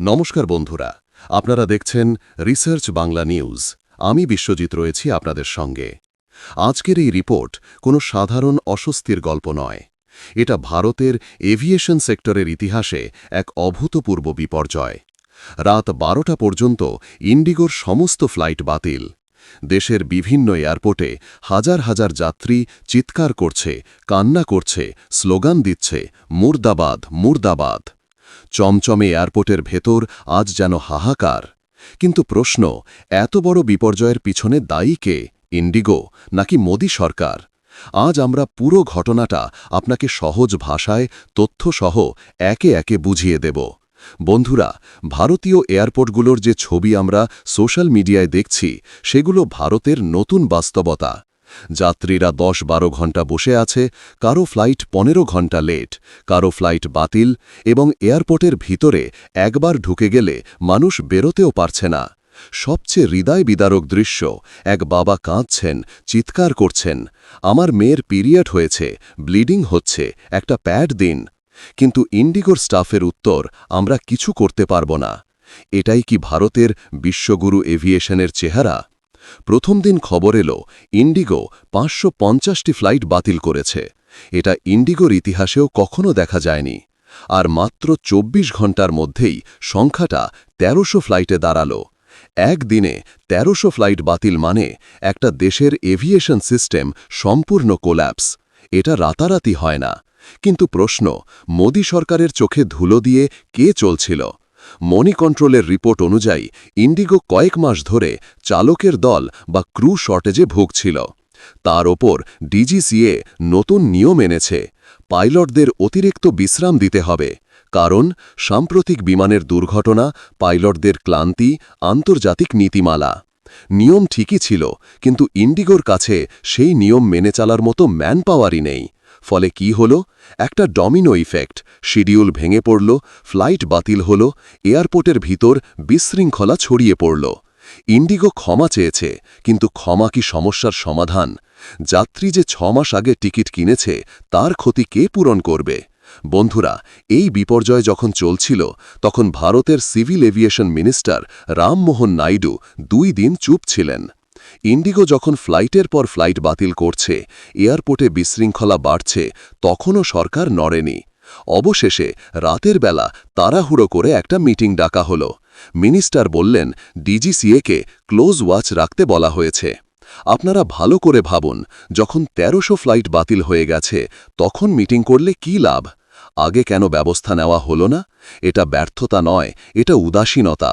নমস্কার বন্ধুরা, আপনারা দেখছেন রিসার্চ বাংলা নিউজ আমি বিশ্বজিৎ রয়েছি আপনাদের সঙ্গে। আজকের এই রিপোর্ট কোনো সাধারণ অস্বস্তির গল্প নয়। এটা ভারতের এভিয়েশন সেক্টরের ইতিহাসে এক অভূতপূর্ব বিপর্যয়। রাত বারোটা পর্যন্ত ইন্ডিগোর সমস্ত ফ্লাইট বাতিল। দেশের বিভিন্ন এয়ারপোর্টে হাজার হাজার যাত্রী চিৎকার করছে, কান্না করছে, স্লোগান দিচ্ছে, মুর্দাবাদ মুর্দাবাদ। চমচমে এয়ারপোর্টের ভেতর আজ যেন হাহাকার। কিন্তু প্রশ্ন, এত বড় বিপর্যয়ের পিছনে দায়ী কে? ইন্ডিগো নাকি মোদী সরকার? আজ আমরা পুরো ঘটনাটা আপনাকে সহজ ভাষায়, তথ্যসহ একে একে বুঝিয়ে দেব। বন্ধুরা, ভারতীয় এয়ারপোর্টগুলোর যে ছবি আমরা সোশ্যাল মিডিয়ায় দেখছি, সেগুলো ভারতের নতুন বাস্তবতা। যাত্রীরা দশ বারো ঘণ্টা বসে আছে কারও ফ্লাইট পনেরো ঘণ্টা লেট কারও ফ্লাইট বাতিল এবং এয়ারপোর্টের ভিতরে একবার ঢুকে গেলে মানুষ বেরোতেও পারছে না। সবচেয়ে হৃদয় বিদারক দৃশ্য, এক বাবা কাঁদছেন, চিৎকার করছেন, আমার মেয়ের পিরিয়ড হয়েছে, ব্লিডিং হচ্ছে, একটা প্যাড দিন। কিন্তু ইন্ডিগোর স্টাফের উত্তর, আমরা কিছু করতে পারব না। এটাই কি ভারতের বিশ্বগুরু এভিয়েশনের চেহারা? প্রথম দিন খবর এলো, ইন্ডিগো পাঁচশো পঞ্চাশটি ফ্লাইট বাতিল করেছে। এটা ইন্ডিগোর ইতিহাসেও কখনো দেখা যায়নি। আর মাত্র ২৪ ঘণ্টার মধ্যেই সংখ্যাটা তেরোশো ফ্লাইটে দাঁড়াল। একদিনে তেরোশো ফ্লাইট বাতিল মানে একটা দেশের এভিয়েশন সিস্টেম সম্পূর্ণ কোল্যাপস এটা রাতারাতি হয় না। কিন্তু প্রশ্ন, মোদী সরকারের চোখে ধুলো দিয়ে কে চলছিল? মনি কন্ট্রোলের রিপোর্ট অনুযায়ী, ইন্ডিগো কয়েক মাস ধরে চালকের দল বা ক্রু শর্টেজে ভুগছিল। তার ওপর ডিজিসিএ নতুন নিয়ম এনেছে, পাইলটদের অতিরিক্ত বিশ্রাম দিতে হবে, কারণ সাম্প্রতিক বিমানের দুর্ঘটনা, পাইলটদের ক্লান্তি, আন্তর্জাতিক নীতিমালা। নিয়ম ঠিকই ছিল, কিন্তু ইন্ডিগোর কাছে সেই নিয়ম মেনে চলার মতো ম্যান পাওয়ারই নেই। ফলে কি হল? একটা ডমিনো ইফেক্ট। শিডিউল ভেঙে পড়ল, ফ্লাইট বাতিল হল, এয়ারপোর্টের ভিতর বিশৃঙ্খলা ছড়িয়ে পড়ল। ইন্ডিগো ক্ষমা চেয়েছে, কিন্তু ক্ষমা কি সমস্যার সমাধান? যাত্রী যে ছ মাস আগে টিকিট কিনেছে, তার ক্ষতি কে পূরণ করবে? বন্ধুরা, এই বিপর্যয় যখন চলছিল, তখন ভারতের civil aviation minister Rammohan Naidu দুই দিন চুপ ছিলেন। ইন্ডিগো যখন ফ্লাইটের পর ফ্লাইট বাতিল করছে, এয়ারপোর্টে বিশৃঙ্খলা বাড়ছে, তখনও সরকার নড়েনি। অবশেষে রাতের বেলা তাড়াহুড়ো করে একটা মিটিং ডাকা হল। মিনিস্টার বললেন, ডিজিসিএকে ক্লোজ ওয়াচ রাখতে বলা হয়েছে। আপনারা ভালো করে ভাবুন, যখন তেরোশো ফ্লাইট বাতিল হয়ে গেছে, তখন মিটিং করলে কি লাভ? আগে কেন ব্যবস্থা নেওয়া হলো না? এটা ব্যর্থতা নয়, এটা উদাসীনতা।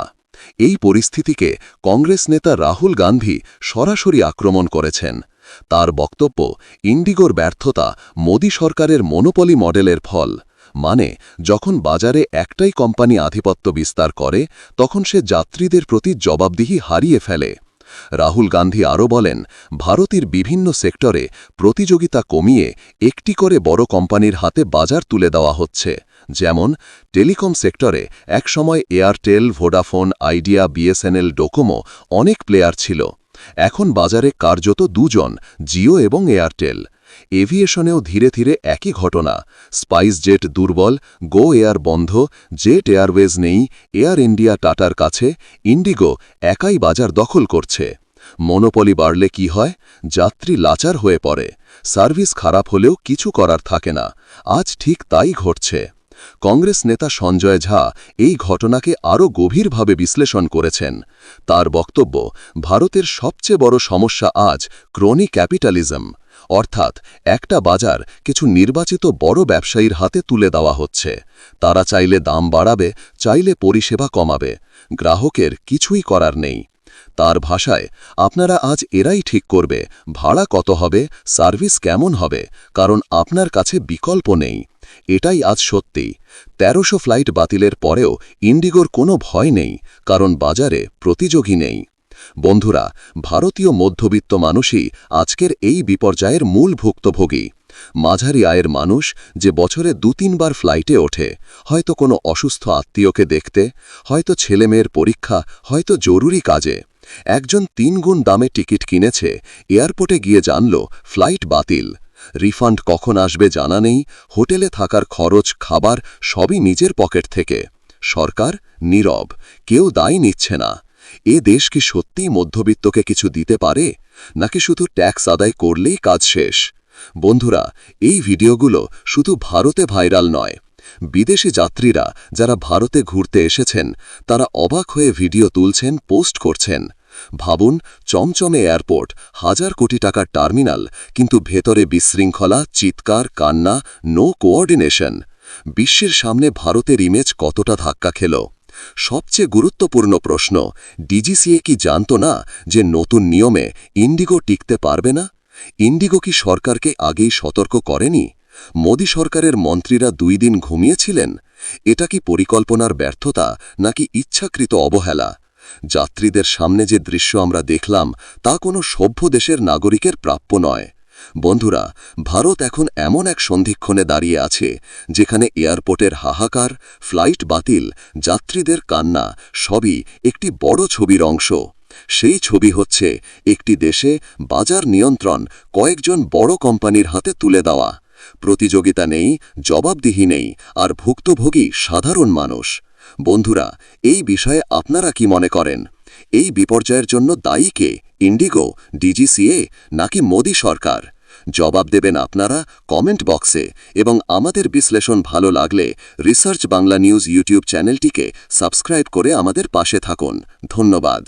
এই পরিস্থিতিকে কংগ্রেস নেতা রাহুল গান্ধী সরাসরি আক্রমণ করেছেন। তার বক্তব্য, ইন্ডিগোর ব্যর্থতা মোদী সরকারের মনোপলি মডেলের ফল। মানে যখন বাজারে একটাই কোম্পানি আধিপত্য বিস্তার করে, তখন সে যাত্রীদের প্রতি জবাবদিহি হারিয়ে ফেলে। রাহুল গান্ধী আরও বলেন, ভারতের বিভিন্ন সেক্টরে প্রতিযোগিতা কমিয়ে একটি করে বড় কোম্পানির হাতে বাজার তুলে দেওয়া হচ্ছে। যেমন, টেলিকম সেক্টরে একসময় Airtel, Vodafone, Idea, BSNL, DoCoMo অনেক প্লেয়ার ছিল। এখন বাজারে কার্যত দুজন, জিও এবং এয়ারটেল। এভিয়েশনেও ধীরে ধীরে একই ঘটনা। স্পাইস জেট দুর্বল, গো এয়ার বন্ধ, জেট এয়ারওয়েজ নেই, এয়ার ইন্ডিয়া টাটার কাছে, ইন্ডিগো একাই বাজার দখল করছে। মনোপলি বাড়লে কি হয়? যাত্রী লাচার হয়ে পড়ে। সার্ভিস খারাপ হলেও কিছু করার থাকে না। আজ ঠিক তাই ঘটছে। কংগ্রেস নেতা সঞ্জয় ঝা এই ঘটনাকে আরও গভীরভাবে বিশ্লেষণ করেছেন। তার বক্তব্য, ভারতের সবচেয়ে বড় সমস্যা আজ ক্রোনি ক্যাপিটালিজম। অর্থাৎ একটা বাজার কিছু নির্বাচিত বড় ব্যবসায়ীর হাতে তুলে দেওয়া হচ্ছে। তারা চাইলে দাম বাড়াবে, চাইলে পরিষেবা কমাবে। গ্রাহকের কিছুই করার নেই। তার ভাষায়, আপনারা আজ এরাই ঠিক করবে, ভাড়া কত হবে, সার্ভিস কেমন হবে, কারণ আপনার কাছে বিকল্প নেই। এটাই আজ সত্যি। তেরোশো ফ্লাইট বাতিলের পরেও ইন্ডিগোর কোনো ভয় নেই, কারণ বাজারে প্রতিযোগী নেই। বন্ধুরা, ভারতীয় মধ্যবিত্ত মানুষই আজকের এই বিপর্যয়ের মূল ভুক্তভোগী। মাঝারি আয়ের মানুষ যে বছরে দু তিনবার ফ্লাইটে ওঠে, হয়তো কোনো অসুস্থ আত্মীয়কে দেখতে, হয়তো ছেলেমেয়ের পরীক্ষা, হয়তো জরুরি কাজে। একজন তিন গুণ দামে টিকিট কিনেছে, এয়ারপোর্টে গিয়ে জানল, ফ্লাইট বাতিল। রিফান্ড কখন আসবে জানা নেই, হোটেলে থাকার খরচ, খাবার সবই নিজের পকেট থেকে। সরকার নীরব, কেউ দায় নিচ্ছে না। এ দেশ কি সত্যিই মধ্যবিত্তকে কিছু দিতে পারে? নাকি শুধু ট্যাক্স আদায় করলেই কাজ শেষ? বন্ধুরা, এই ভিডিওগুলো শুধু ভারতে ভাইরাল নয়। বিদেশি যাত্রীরা যারা ভারতে ঘুরতে এসেছেন, তারা অবাক হয়ে ভিডিও তুলছেন, পোস্ট করছেন। ভাবুন, চমচমে এয়ারপোর্ট, হাজার কোটি টাকার টার্মিনাল, কিন্তু ভেতরে বিশৃঙ্খলা, চিৎকার, কান্না নো কোঅর্ডিনেশন বিশ্বের সামনে ভারতের ইমেজ কতটা ধাক্কা খেল? সবচেয়ে গুরুত্বপূর্ণ প্রশ্ন, ডিজিসিএ কি জানত না যে নতুন নিয়মে ইন্ডিগো টিকতে পারবে না? ইন্ডিগো কি সরকারকে আগেই সতর্ক করেনি? মোদী সরকারের মন্ত্রীরা দুই দিন ঘুমিয়েছিলেন? এটা কি পরিকল্পনার ব্যর্থতা নাকি ইচ্ছাকৃত অবহেলা? যাত্রীদের সামনে যে দৃশ্য আমরা দেখলাম, তা কোনো সভ্য দেশের নাগরিকের প্রাপ্য নয়। বন্ধুরা, ভারত এখন এমন এক সন্ধিক্ষণে দাঁড়িয়ে আছে, যেখানে এয়ারপোর্টের হাহাকার, ফ্লাইট বাতিল, যাত্রীদের কান্না, সবই একটি বড় ছবির অংশ। সেই ছবি হচ্ছে একটি দেশে বাজার নিয়ন্ত্রণ কয়েকজন বড় কোম্পানির হাতে তুলে দেওয়া। প্রতিযোগিতা নেই, জবাবদিহি নেই, আর ভুক্তভোগী সাধারণ মানুষ। বন্ধুরা, এই বিষয়ে আপনারা কি মনে করেন? এই বিপর্যয়ের জন্য দায়ী কে? ইন্ডিগো ডিজিসিএ নাকি মোদী সরকার? জবাব দেবেন আপনারা কমেন্ট বক্সে এবং আমাদের বিশ্লেষণ ভালো লাগলে রিসার্চ বাংলা নিউজ ইউটিউব চ্যানেলটিকে সাবস্ক্রাইব করে আমাদের পাশে থাকুন। ধন্যবাদ।